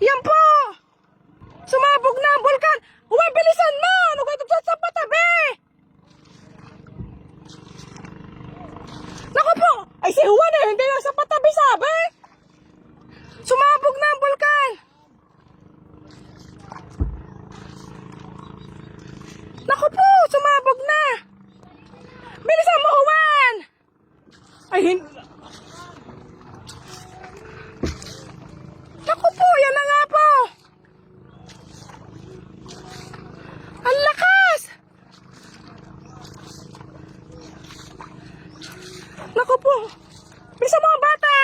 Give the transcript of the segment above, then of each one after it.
Yan po! Sumabog na ang bulkan! Huwag bilisan mo! Ano ka ito sa patabi? Naku po! Ay si Juan eh! Hindi lang sa patabi sabi! Sumabog na ang bulkan! Naku po! Sumabog na! Bilisan mo, Juan! Ay, hindi. Naku po, yan na nga po. Ang lakas! Naku po. Bilisan mo ang bata.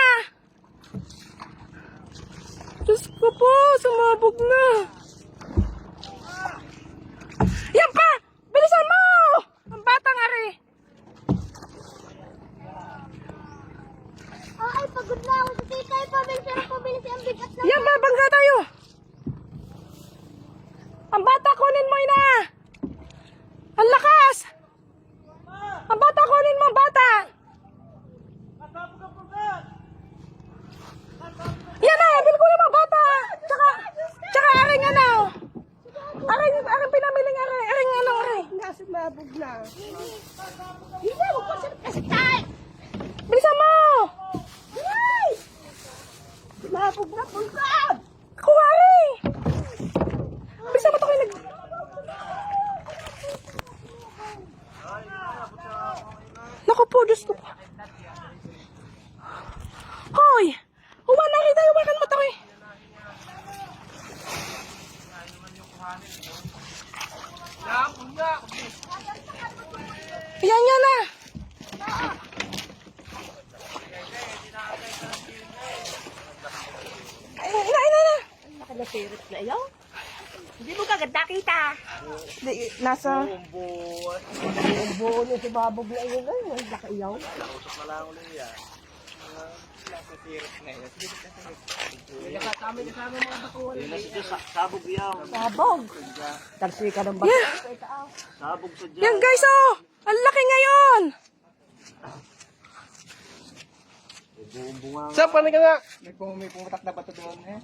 Diyos ko po, sumabog na. Yan pa! Bilisan mo! Ang bata nga rin. Oh, ay, pagod na ako sa titay. Pabilis na pabilis ang bigat na. Yan, mabangga tayo. Ang bata, kunin mo ina. Ang lakas. Ang bata, kunin mo ang bata. Yan na, bil bata. Tsaka, tsaka aring ano. Aring, aring pinamiling aring, aring ano, aring. Nasa mabog na. Hindi, huwag po sa kasi tay. Bilisan mo. Ay! Mabog na pulkan! Kuha aring. Bilisan mo ito kayo nag... Naku po, Diyos ko po. Hoy! Huwag na kita, huwakan mo ito eh. Yan, yan na. Ay, ina, ina, ina. Nakalasirit na iyaw. Hindi mo kagad nakita. Di, nasa... Ang buo niya si mabog na iyon ay. Ang laki iyaw. Sabog. Tagsi ka ng Yeah. bata. Yan guys, oh! Ang laki ngayon! Saan, paano ka nga? May, pum- may pumutak na bato doon eh.